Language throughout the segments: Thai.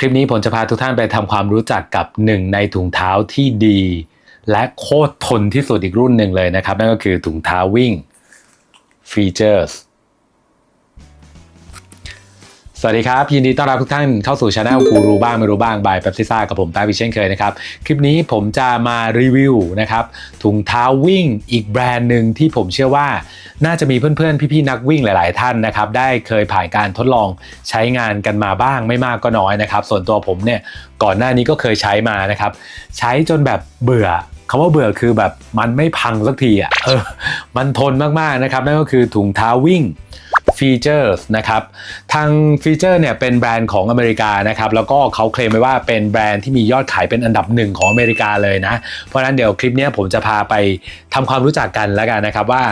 คลิปนี้ผมจะพาทุกท่านไปทำความรู้จักกับหนึ่งในถุงเท้าที่ดี และโคตรทนที่สุดอีกรุ่นหนึ่งเลยนะครับ นั่นก็คือถุงเท้าวิ่ง Features สวัสดีครับ ยินดีต้อนรับทุกท่านเข้าสู่ช anel กูรู้บ้างไม่รู้บ้างบาย p ป๊บซิซ่ากับผมตาวิเช่นเคยนะครับ คลิปนี้ผมจะมารีวิวนะครับถุงเท้าวิ่งอีกแบรนด์หนึ่งที่ผมเชื่อว่า น่าจะมีเพื่อนๆ พี่ๆ นักวิ่งหลายๆ ท่านนะครับ ได้เคยผ่านการทดลองใช้งานกันมาบ้างไม่มากก็น้อยนะครับ ส่วนตัวผมเนี่ยก่อนหน้านี้ก็เคยใช้มานะครับ ใช้จนแบบเบื่อคำว่าเบื่อคือแบบมันไม่พังสักทีอะเออมันทนมากๆนะครับนั่นก็คือถุงเท้าวิ่ง ฟีเจอร์นะครับทางฟีเจอร์เนี่ยเป็นแบรนด์ของอเมริกานะครับแล้วก็เขาเคลมไว้ว่าเป็นแบรนด์ที่มียอดขายเป็นอันดับหนึ่งของอเมริกาเลยนะ เพราะฉะนั้นเดี๋ยวคลิปนี้ผมจะพาไปทำความรู้จักกันแล้วกันนะครับว่า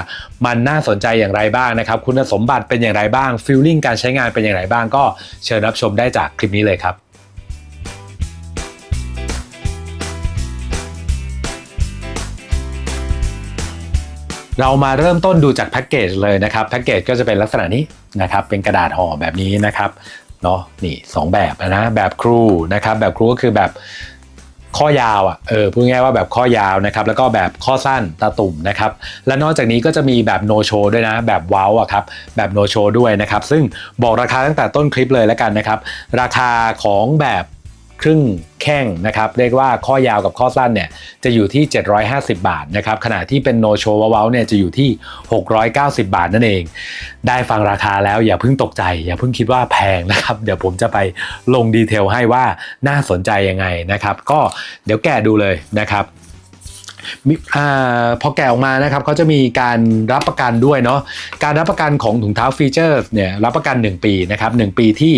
มันน่าสนใจอย่างไรบ้างนะครับ คุณสมบัติเป็นอย่างไรบ้างฟีลลิ่งการใช้งานเป็นอย่างไรบ้างก็เชิญรับชมได้จากคลิปนี้เลยครับ เรามาเริ่มต้นดูจากแพ็กเกจเลยนะครับแพ็กเกจก็จะเป็นลักษณะนี้นะครับเป็นกระดาษห่อแบบนี้นะครับเนาะนี่สองแบบนะแบบครูนะครับแบบครูก็คือแบบข้อยาวอะเออพูดง่ายว่าแบบข้อยาวนะครับแล้วก็แบบข้อสั้นตาตุ่มนะครับและนอกจากนี้ก็จะมีแบบโนโชด้วยนะ แบบเว้าอะครับแบบโนโชด้วยนะครับซึ่งบอกราคาตั้งแต่ต้นคลิปเลยแล้วกันนะครับ ราคาของแบบ ครึ่งแข้งนะครับเรียกว่าข้อยาวกับข้อสั้นเนี่ยจะอยู่ที่ 750 บาทนะครับขณะที่เป็นโนโชวเว้าเนี่ยจะอยู่ที่ 690 บาทนั่นเอง ได้ฟังราคาแล้วอย่าเพิ่งตกใจ อย่าเพิ่งคิดว่าแพงนะครับเดี๋ยวผมจะไปลงดีเทลให้ว่าน่าสนใจยังไงนะครับ ก็เดี๋ยวแกะดูเลยนะครับ อพอแกะออกมานะครับเขาจะมีการรับประกันด้วยเนาะการรับประกันของถุงเท้าฟีเจอร์เนี่ยรับประกัน 1 ปีนะครับ1ปีที่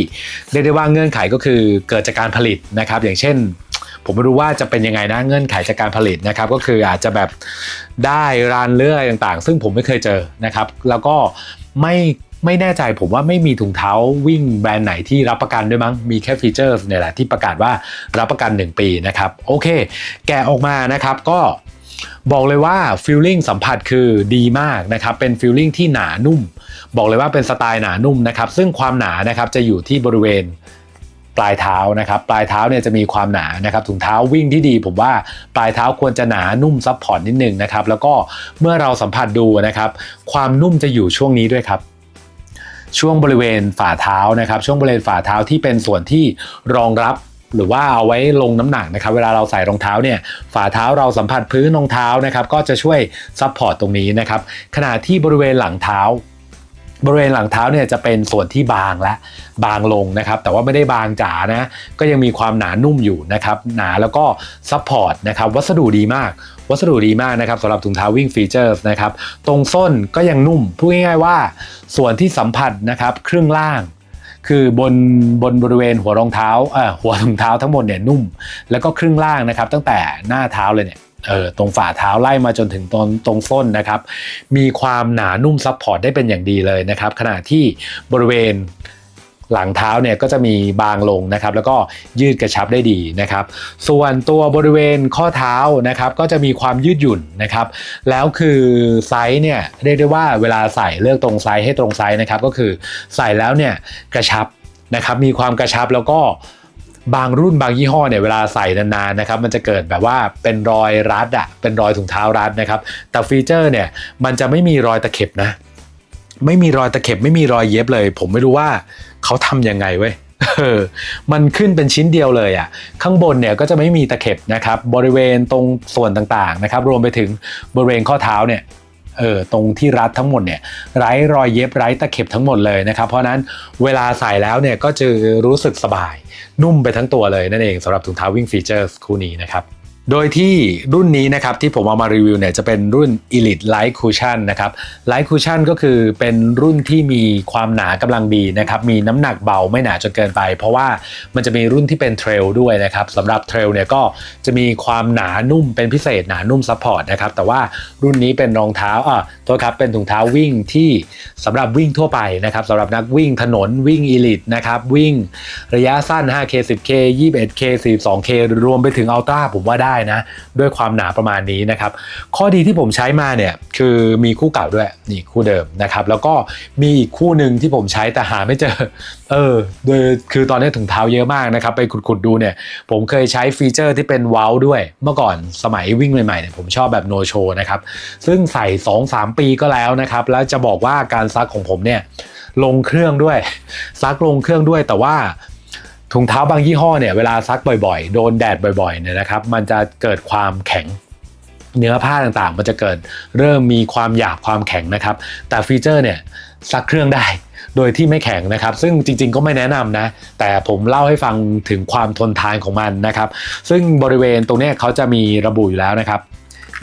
เรียกได้ว่าเงื่อนไขก็คือเกิดจากการผลิตนะครับอย่างเช่นผมไม่รู้ว่าจะเป็นยังไงนะเงื่อนไขจากการผลิตนะครับ ก็คืออาจจะแบบได้รานเลืออะไรต่างๆ ซึ่งผมไม่เคยเจอนะครับ แล้วก็ไม่ไม่แน่ใจผมว่าไม่มีถุงเท้าวิ่งแบรนด์ไหนที่รับประกันด้วยมั้ง มีแค่ฟีเจอร์เนี่ยแหละที่ประกาศว่ารับประกัน 1 ปีนะครับ โอเค แกะออกมานะครับก็ บอกเลยว่าฟีลลิ่งสัมผัสคือดีมากนะครับเป็นฟีลลิ่งที่หนานุ่ม บอกเลยว่าเป็นสไตล์หนานุ่มนะครับซึ่งความหนานะครับจะอยู่ที่บริเวณปลายเท้านะครับปลายเท้าเนี่ยจะมีความหนานะครับถุงเท้าวิ่งที่ดี ผมว่าปลายเท้าควรจะหนานุ่มซับพอร์ตนิดนึงนะครับแล้วก็เมื่อเราสัมผัสดูนะครับความนุ่มจะอยู่ช่วงนี้ด้วยครับช่วงบริเวณฝ่าเท้านะครับ ช่วงบริเวณฝ่าเท้าที่เป็นส่วนที่รองรับ หรือว่าเอาไว้ลงน้ำหนักนะครับ เวลาเราใส่รองเท้าเนี่ยฝ่าเท้าเราสัมผัสพื้นรองเท้านะครับ ก็จะช่วยซับพอร์ตตรงนี้นะครับ ขณะที่บริเวณหลังเท้า บริเวณหลังเท้าเนี่ยจะเป็นส่วนที่บางและบางลงนะครับ แต่ว่าไม่ได้บางจ๋านะก็ยังมีความหนานุ่มอยู่นะครับ หนาแล้วก็ซับพอร์ตนะครับวัสดุดีมากวัสดุดีมากนะครับสำหรับถุงเท้าวิ่งฟีเจอร์นะครับ ตรงส้นก็ยังนุ่มพูดง่ายๆว่า ส่วนที่สัมผัสนะครับครึ่งล่าง คือบนบนบริเวณหัวรองเท้าเอ่อหัวรองเท้าทั้งหมดเนี่ยนุ่ม แล้วก็ครึ่งล่างนะครับ ตั้งแต่หน้าเท้าเลยเนี่ยเออตรงฝ่าเท้าไล่มาจนถึงตรงตรงส้นนะครับ มีความหนานุ่มซับพอร์ตได้เป็นอย่างดีเลยนะครับ ขณะที่บริเวณ หลังเท้าเนี่ยก็จะมีบางลงนะครับ แล้วก็ยืดกระชับได้ดีนะครับ ส่วนตัวบริเวณข้อเท้านะครับ ก็จะมีความยืดหยุ่นนะครับ แล้วคือไซส์เนี่ยเรียกได้ว่าเวลาใส่เลือกตรงไซส์ให้ตรงไซส์นะครับ ก็คือใส่แล้วเนี่ยกระชับนะครับ มีความกระชับแล้วก็บางรุ่นบางยี่ห้อเนี่ยเวลาใส่นานๆนะครับมันจะเกิดแบบว่าเป็นรอยรัดอะเป็นรอยถุงเท้ารัดนะครับ แต่ฟีเจอร์เนี่ยมันจะไม่มีรอยตะเข็บนะ ไม่มีรอยตะเข็บไม่มีรอยเย็บเลย ผมไม่รู้ว่าเขาทำยังไงเว้ยเออมันขึ้นเป็นชิ้นเดียวเลยอะ่ะ ข้างบนเนี่ยก็จะไม่มีตะเข็บนะครับ บริเวณตรงส่วนต่างๆนะครับ รวมไปถึงบริเวณข้อเท้าเนี่ยเออตรงที่รัดทั้งหมดเนี่ยไร้รอยเย็บไร้ตะเข็บทั้งหมดเลยนะครับ เพราะนั้นเวลาใส่แล้วเนี่ยก็จะรู้สึกสบาย นุ่มไปทั้งตัวเลยนั่นเองสำหรับถุงเท้าวิ่งฟีเจอร์คู่นี้นะครับ โดยที่รุ่นนี้นะครับที่ผมเอามารีวิวเนี่ยจะเป็นรุ่น Elite Light Cushion นะครับ Light Cushion ก็คือเป็นรุ่นที่มีความหนากำลังดีนะครับมีน้ำหนักเบาไม่หนาจนเกินไป เพราะว่ามันจะมีรุ่นที่เป็นเทรลด้วยนะครับสำหรับเทรลเนี่ยก็จะมีความหนานุ่มเป็นพิเศษหนานุ่มซัพพอร์ตนะครับแต่ว่ารุ่นนี้เป็นรองเท้าอะโทษครับเป็นถุงเท้าวิ่งที่สำหรับวิ่งทั่วไปนะครับสำหรับนักวิ่งถนนวิ่ง Elite นะครับวิ่งระยะสั้น 5K 10K 21K 42K รวมไปถึงอัลตร้าผมว่าได้นะ ด้วยความหนาประมาณนี้นะครับ ข้อดีที่ผมใช้มาเนี่ยคือมีคู่เก่าด้วยนี่คู่เดิมนะครับ แล้วก็มีอีกคู่หนึ่งที่ผมใช้แต่หาไม่เจอ เออโดยคือตอนนี้ถุงเท้าเยอะมากนะครับ ไปขุดๆดูเนี่ย ผมเคยใช้ฟีเจอร์ที่เป็นเว้าด้วย เมื่อก่อนสมัยวิ่งใหม่ๆเนี่ยผมชอบแบบโนโชนะครับ ซึ่งใส่ 2-3 ปีก็แล้วนะครับ แล้วจะบอกว่าการซักของผมเนี่ยลงเครื่องด้วยซักลงเครื่องด้วยแต่ว่า ถุงเท้าบางยี่ห้อเนี่ยเวลาซักบ่อยๆ โดนแดดบ่อยๆเนี่ยนะครับ มันจะเกิดความแข็งเนื้อผ้าต่างๆ มันจะเกิดเริ่มมีความหยาบความแข็งนะครับ แต่ฟีเจอร์เนี่ยซักเครื่องได้โดยที่ไม่แข็งนะครับ ซึ่งจริงๆก็ไม่แนะนำนะ แต่ผมเล่าให้ฟังถึงความทนทานของมันนะครับ ซึ่งบริเวณตรงนี้เขาจะมีระบุอยู่แล้วนะครับ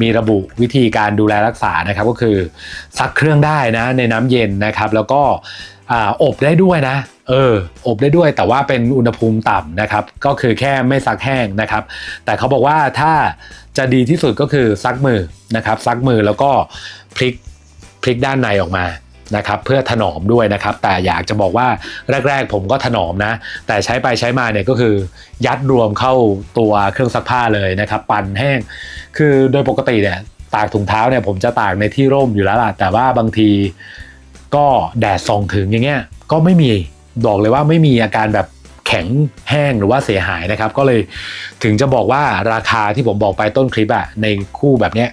มีระบุวิธีการดูแลรักษานะครับ ก็คือซักเครื่องได้นะในน้ำเย็นนะครับ แล้วก็ ออบได้ด้วยนะ เออ อบได้ด้วยแต่ว่าเป็นอุณหภูมิต่ำนะครับ ก็คือแค่ไม่ซักแห้งนะครับ แต่เขาบอกว่าถ้าจะดีที่สุดก็คือซักมือนะครับ ซักมือแล้วก็พลิกพลิกด้านในออกมานะครับ เพื่อถนอมด้วยนะครับ แต่อยากจะบอกว่าแรก ๆ ผมก็ถนอมนะ แต่ใช้ไปใช้มาเนี่ยก็คือ ยัดรวมเข้าตัวเครื่องซักผ้าเลยนะครับ ปั่นแห้ง คือโดยปกติเนี่ยตากถุงเท้าเนี่ยผมจะตากในที่ร่มอยู่แล้วล่ะแต่ว่าบางที ก็แดดส่องถึงอย่างเงี้ยก็ไม่มีบอกเลยว่าไม่มีอาการแบบแข็งแห้งหรือว่าเสียหายนะครับ ก็เลยถึงจะบอกว่าราคาที่ผมบอกไปต้นคลิปอะในคู่แบบเนี้ย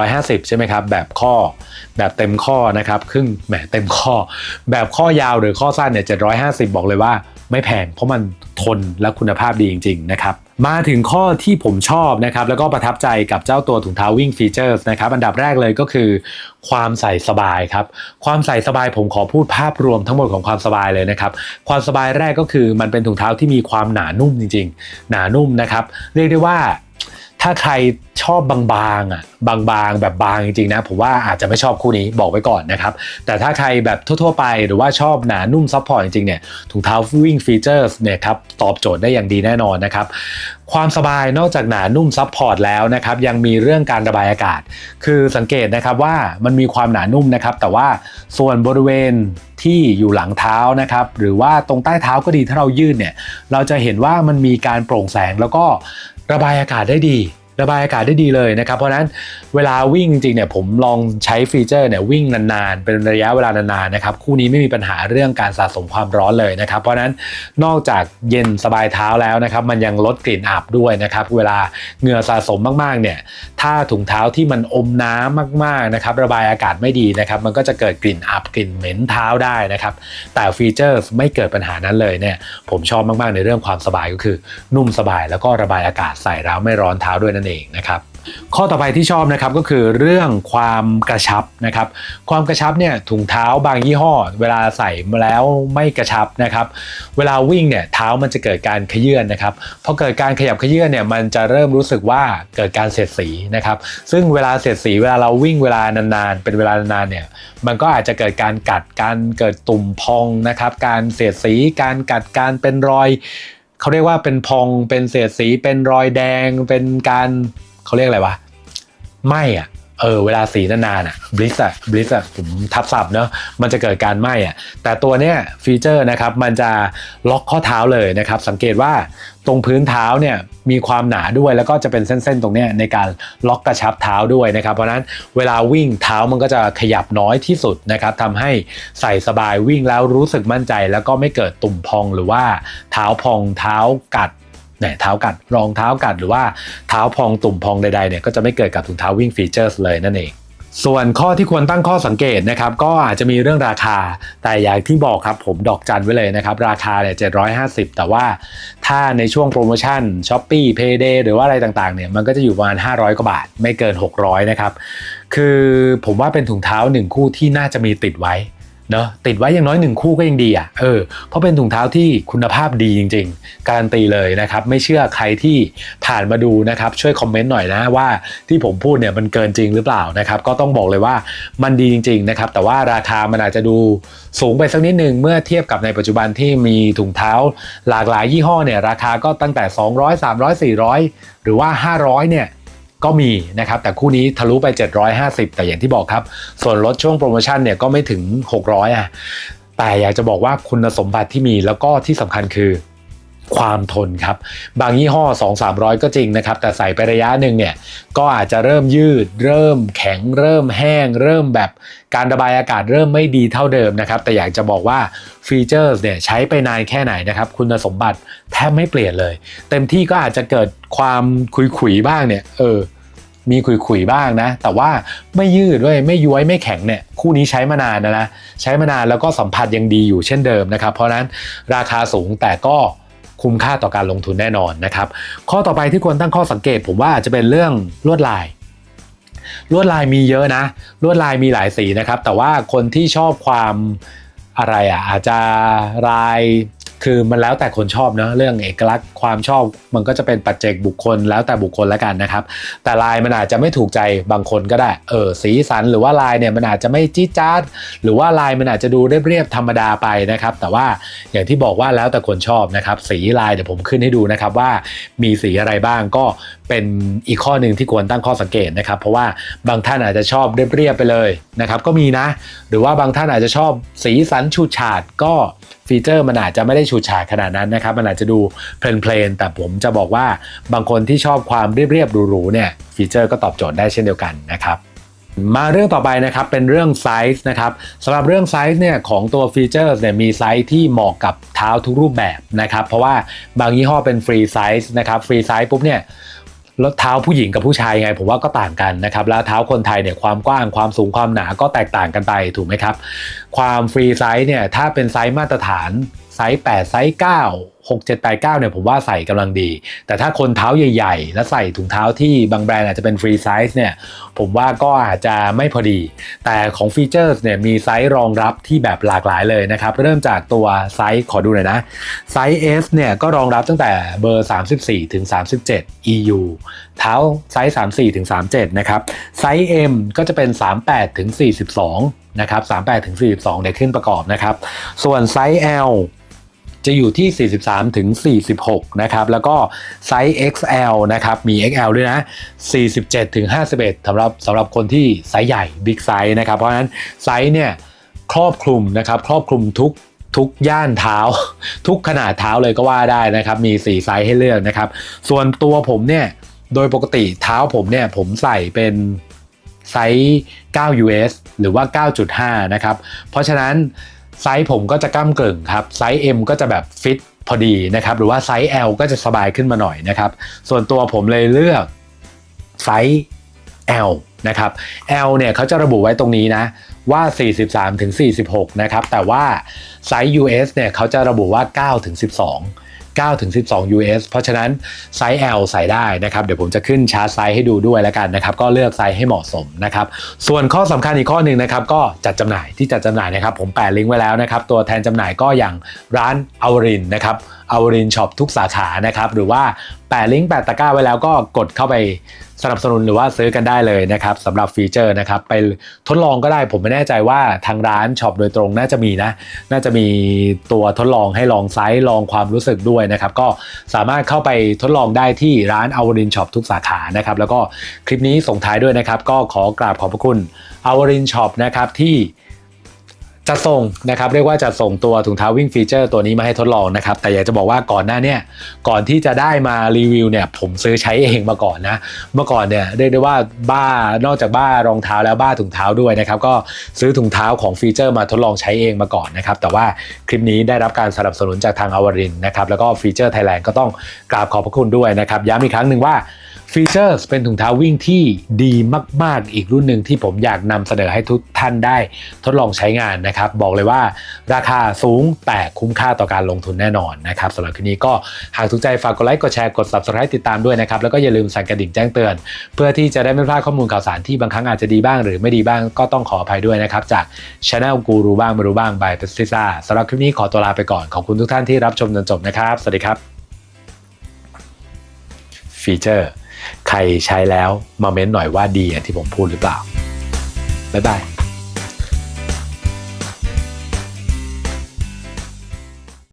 750 ใช่ไหมครับ แบบข้อแบบเต็มข้อนะครับครึ่งแหมเต็มข้อ แบบข้อยาวหรือข้อสั้นเนี่ย750 บอกเลยว่าไม่แพงเพราะมันทนและคุณภาพดีจริง ๆ นะครับ มาถึงข้อที่ผมชอบนะครับ แล้วก็ประทับใจกับเจ้าตัวถุงเท้าวิ่งฟีเจอร์นะครับ อันดับแรกเลยก็คือ ความใส่สบายครับ ความใส่สบายผมขอพูดภาพรวมทั้งหมดของความสบายเลยนะครับ ความสบายแรกก็คือมันเป็นถุงเท้าที่มีความหนานุ่มจริง ๆ หนานุ่มนะครับ เรียกได้ว่าถ้าใคร ชอบบางๆอะบางๆ แบบบางจริงๆนะผมว่าอาจจะไม่ชอบคู่นี้บอกไว้ก่อนนะครับ แต่ถ้าใครแบบทั่วๆไปหรือว่าชอบหนานุ่มซัพพอร์ตจริงๆเนี่ยถุงเท้าวิ่งฟีเจอร์เนี่ยครับตอบโจทย์ได้อย่างดีแน่นอนนะครับความสบายนอกจากหนานุ่มซัพพอร์ตแล้วนะครับยังมีเรื่องการระบายอากาศ คือสังเกตนะครับว่ามันมีความหนานุ่มนะครับ แต่ว่าส่วนบริเวณที่อยู่หลังเท้านะครับหรือว่าตรงใต้เท้าก็ดีถ้าเรายืดเนี่ยเราจะเห็นว่ามันมีการโปร่งแสงแล้วก็ระบายอากาศได้ดี ระบายอากาศได้ดีเลยนะครับ เพราะนั้นเวลาวิ่งจริงเนี่ยผมลองใช้ฟีเจอร์เนี่ยวิ่งนานๆ เป็นระยะเวลานานๆนะครับคู่นี้ไม่มีปัญหาเรื่องการสะสมความร้อนเลยนะครับ เพราะนั้นนอกจากเย็นสบายเท้าแล้วนะครับ มันยังลดกลิ่นอับด้วยนะครับ เวลาเหงื่อสะสมมากๆเนี่ยถ้าถุงเท้าที่มันอมน้ำมากๆนะครับ ระบายอากาศไม่ดีนะครับ มันก็จะเกิดกลิ่นอับกลิ่นเหม็นเท้าได้นะครับ แต่ฟีเจอร์ไม่เกิดปัญหานั้นเลยเนี่ยผมชอบมากๆในเรื่องความสบายก็คือ นุ่มสบายแล้วก็ระบายอากาศใส่แล้วไม่ร้อนเท้าด้วยนั่นเองนะครับ ข้อต่อไปที่ชอบนะครับก็คือเรื่องความกระชับนะครับ ความกระชับเนี่ยถุงเท้าบางยี่ห้อ เวลาใส่มาแล้วไม่กระชับนะครับ เวลาวิ่งเนี่ยเท้ามันจะเกิดการขยื่นนะครับพอเกิดการขยับขยื่นเนี่ยมันจะเริ่มรู้สึกว่าเกิดการเสียดสีนะครับซึ่งเวลาเสียดสีเวลาเราวิ่งเวลานานๆ เป็นเวลานานๆเนี่ยมันก็อาจจะเกิดการกัดการเกิดตุ่มพองนะครับ การเสียดสีการกัดการเป็นรอย เขาเรียกว่าเป็นพองเป็นเศษสีเป็นรอยแดงเป็นการเขาเรียกอะไรวะไหมอะ เออเวลาสีนานๆอะบลิสอะบลิสอะผมทับศัพท์เนอะมันจะเกิดการไหม้อะแต่ตัวเนี้ยฟีเจอร์นะครับมันจะล็อกข้อเท้าเลยนะครับ สังเกตว่าตรงพื้นเท้าเนี่ยมีความหนาด้วยแล้วก็จะเป็นเส้นๆตรงเนี้ยในการล็อกกระชับเท้าด้วยนะครับ เพราะนั้นเวลาวิ่งเท้ามันก็จะขยับน้อยที่สุดนะครับทำให้ใส่สบายวิ่งแล้วรู้สึกมั่นใจ แล้วก็ไม่เกิดตุ่มพองหรือว่าเท้าพองเท้ากัด เนี่ยเท้ากัดรองเท้ากัดหรือว่าเท้าพองตุ่มพองใดๆเนี่ยก็จะไม่เกิดกับถุงเท้าวิ่งฟีเจอร์สเลยนั่นเองส่วนข้อที่ควรตั้งข้อสังเกตนะครับก็อาจจะมีเรื่องราคา แต่อย่างที่บอกครับผมดอกจันไว้เลยนะครับ ราคาเนี่ย750แต่ว่าถ้าในช่วงโปรโมชั่น s h อ p e e Payday หรือว่าอะไรต่างๆเนี่ยมันก็จะอยู่ประมาณ 500 กว่าบาท ไม่เกิน 600 นะครับ คือผมว่าเป็นถุงเท้าหนึ่งคู่ที่น่าจะมีติดไว้ เนอะติดไว้อย่างน้อยหนึ่งคู่ก็ยังดีอะเออเพราะเป็นถุงเท้าที่คุณภาพดีจริง ๆ การันตีเลยนะครับ ไม่เชื่อใครที่ผ่านมาดูนะครับ ช่วยคอมเมนต์หน่อยนะว่าที่ผมพูดเนี่ยมันเกินจริงหรือเปล่านะครับ ก็ต้องบอกเลยว่ามันดีจริง ๆ นะครับ แต่ว่าราคามันอาจจะดูสูงไปสักนิดนึงเมื่อเทียบกับในปัจจุบันที่มีถุงเท้า หลากหลายยี่ห้อเนี่ยราคาก็ตั้งแต่ 200 300 400 หรือว่า 500เนี่ย ก็มีนะครับ แต่คู่นี้ทะลุไป 750 แต่อย่างที่บอกครับ ส่วนลดช่วงโปรโมชั่นเนี่ยก็ไม่ถึง 600อะแต่อยากจะบอกว่าคุณสมบัติที่มีแล้วก็ที่สำคัญคือ ความทนครับ บางยี่ห้อ 2 3 0 0 ก็จริงนะครับ แต่ใส่ไประยะหนึ่งเนี่ย ก็อาจจะเริ่มยืด เริ่มแข็ง เริ่มแห้ง เริ่มแบบการระบายอากาศเริ่มไม่ดีเท่าเดิมนะครับ แต่อยากจะบอกว่าฟีเจอร์เนี่ยใช้ไปนานแค่ไหนนะครับ คุณสมบัติแทบไม่เปลี่ยนเลย เต็มที่ก็อาจจะเกิดความขุยๆบ้างเนี่ย เออมีขุยๆบ้างนะ แต่ว่าไม่ยืดด้วยไม่ย้วยไม่แข็งเนี่ย คู่นี้ใช้มานานนะนะ ใช้มานานแล้วก็สัมผัสยังดีอยู่เช่นเดิมนะครับ เพราะฉะนั้นราคาสูงแต่ก็ คุ้มค่าต่อการลงทุนแน่นอนนะครับ ข้อต่อไปที่ควรตั้งข้อสังเกต ผมว่าอาจจะเป็นเรื่องลวดลาย ลวดลายมีเยอะนะ ลวดลายมีหลายสีนะครับ แต่ว่าคนที่ชอบความอะไรอะอาจจะลาย คือมันแล้วแต่คนชอบเนอะเรื่องเอกลักษณ์ความชอบมันก็จะเป็นปัจเจกบุคคลแล้วแต่บุคคลแล้วกันนะครับ แต่ลายมันอาจจะไม่ถูกใจบางคนก็ได้เออสีสันหรือว่าลายเนี่ยมันอาจจะไม่จี๊ดจ๊าดหรือว่าลายมันอาจจะดูเรียบๆธรรมดาไปนะครับ แต่ว่าอย่างที่บอกว่าแล้วแต่คนชอบนะครับ สีลายเดี๋ยวผมขึ้นให้ดูนะครับว่ามีสีอะไรบ้างก็เป็นอีกข้อหนึ่งที่ควรตั้งข้อสังเกตนะครับ เพราะว่าบางท่านอาจจะชอบเรียบๆไปเลยนะครับ ก็มีนะ หรือว่าบางท่านอาจจะชอบสีสันฉูดฉาดก็ ฟีเจอร์มันอาจจะไม่ได้ฉูดฉาดขนาดนั้นนะครับ มันอาจจะดูเพลนๆ แต่ผมจะบอกว่าบางคนที่ชอบความเรียบๆหรูๆเนี่ยฟีเจอร์ก็ตอบโจทย์ได้เช่นเดียวกันนะครับมาเรื่องต่อไปนะครับเป็นเรื่องไซส์นะครับสำหรับเรื่องไซส์เนี่ยของตัวฟีเจอร์เนี่ยมีไซส์ที่เหมาะกับเท้าทุกรูปแบบนะครับ เพราะว่าบางยี่ห้อเป็นฟรีไซส์นะครับฟรีไซส์ปุ๊บเนี่ย แล้วเท้าผู้หญิงกับผู้ชายไงผมว่าก็ต่างกันนะครับแล้วเท้าคนไทยเนี่ยความกว้างความสูงความหนาก็แตกต่างกันไปถูกไหมครับ ความฟรีไซส์เนี่ยถ้าเป็นไซส์มาตรฐาน ไซส์8ไซส์9 6 7 8 9เนี่ยผมว่าใส่กำลังดี แต่ถ้าคนเท้าใหญ่ ๆ แล้วใส่ถุงเท้าที่บางแบรนด์อาจจะเป็นฟรีไซส์เนี่ยผมว่าก็อาจจะไม่พอดี แต่ของฟีเจอร์เนี่ยมีไซส์รองรับที่แบบหลากหลายเลยนะครับ เริ่มจากตัวไซส์ขอดูหน่อยนะไซส์ S เนี่ยก็รองรับตั้งแต่เบอร์ 34 ถึง 37 EU เท้าไซส์ 34 ถึง 37 นะครับ ไซส์ M ก็จะเป็น 38 ถึง 42 นะครับ 38 ถึง 42 เนี่ยขึ้นประกอบนะครับ ส่วนไซส์ L จะอยู่ที่ 43 ถึง 46 นะครับ แล้วก็ไซส์ XL นะครับ มี XL ด้วยนะ 47 ถึง 51สำหรับสำหรับคนที่ไซส์ใหญ่บิ๊กไซส์นะครับ เพราะฉะนั้นไซส์เนี่ยครอบคลุมนะครับ ครอบคลุมทุกทุกย่านเท้า ทุกขนาดเท้าเลยก็ว่าได้นะครับ มี 4 ไซส์ให้เลือกนะครับ ส่วนตัวผมเนี่ยโดยปกติเท้าผมเนี่ยผมใส่เป็นไซส์ 9 US หรือว่า 9.5 นะครับ เพราะฉะนั้น ไซส์ผมก็จะก้ามเกลึ่งครับ ไซส์ M ก็จะแบบฟิตพอดีนะครับ หรือว่าไซส์ L ก็จะสบายขึ้นมาหน่อยนะครับ ส่วนตัวผมเลยเลือกไซส์ L นะครับ L เนี่ยเขาจะระบุไว้ตรงนี้นะว่า 43-46 นะครับ แต่ว่าไซส์ US เนี่ยเขาจะระบุว่า 9-12 9-12 US เพราะฉะนั้นไซส์ L ใส่ได้นะครับ เดี๋ยวผมจะขึ้นชาร์จไซส์ให้ดูด้วยแล้วกันนะครับ ก็เลือกไซส์ให้เหมาะสมนะครับ ส่วนข้อสำคัญอีกข้อหนึ่งนะครับ ก็จัดจำหน่ายที่จัดจำหน่ายนะครับ ผมแปะลิงก์ไว้แล้วนะครับ ตัวแทนจำหน่ายก็อย่างร้านอวรินนะครับ อวรินช็อปทุกสาขานะครับหรือว่าแปะลิงก์แปะตะกร้าไว้แล้วก็กดเข้าไปสนับสนุนหรือว่าซื้อกันได้เลยนะครับสำหรับฟีเจอร์นะครับไปทดลองก็ได้ผมไม่แน่ใจว่าทางร้านช็อปโดยตรงน่าจะมีนะ น่าจะมีตัวทดลองให้ลองไซส์ลองความรู้สึกด้วยนะครับ ก็สามารถเข้าไปทดลองได้ที่ร้านอวรินช็อปทุกสาขานะครับแล้วก็คลิปนี้ส่งท้ายด้วยนะครับ ก็ขอกราบขอบพระคุณอวรินช็อปนะครับที่ จะส่งนะครับเรียกว่าจะส่งตัวถุงเท้าวิ่งฟีเจอร์ตัวนี้มาให้ทดลองนะครับแต่อยากจะบอกว่าก่อนหน้าเนี่ยก่อนที่จะได้มารีวิวเนี่ยผมซื้อใช้เองมาก่อนนะเมื่อก่อนเนี่ยเรียกได้ว่าบ้านอกจากบ้ารองเท้าแล้วบ้าถุงเท้าด้วยนะครับก็ซื้อถุงเท้าของฟีเจอร์มาทดลองใช้เองมาก่อนนะครับแต่ว่าคลิปนี้ได้รับการสนับสนุนจากทางอวรินนะครับแล้วก็ฟีเจอร์ไทยแลนด์ก็ต้องกราบขอบพระคุณด้วยนะครับย้ำอีกครั้งหนึ่งว่า ฟีเจอร์เป็นถุงเท้าวิ่งที่ดีมาก ๆ อีกรุ่นหนึ่งที่ผมอยากนำเสนอให้ทุกท่านได้ทดลองใช้งานนะครับ บอกเลยว่าราคาสูงแต่คุ้มค่าต่อการลงทุนแน่นอนนะครับสำหรับคลิปนี้ก็หากถูกใจฝากกดไลค์กดแชร์กด subscribe ติดตามด้วยนะครับ แล้วก็อย่าลืมสั่นกระดิ่งแจ้งเตือน เพื่อที่จะได้ไม่พลาดข้อมูลข่าวสารที่บางครั้งอาจจะดีบ้างหรือไม่ดีบ้างก็ต้องขออภัยด้วยนะครับจาก Channel กูรู้บ้างไม่รู้บ้าง by เ e สติซ่าสำหรับคลิปนี้ขอตัวลาไปก่อนขอบคุณทุกท่านที่รับชมจนจบนะครับ สวัสดีครับฟีเจอร์ ใครใช้แล้วมาเม้นหน่อยว่าดีอย่างที่ผมพูดหรือเปล่าบ๊ายบาย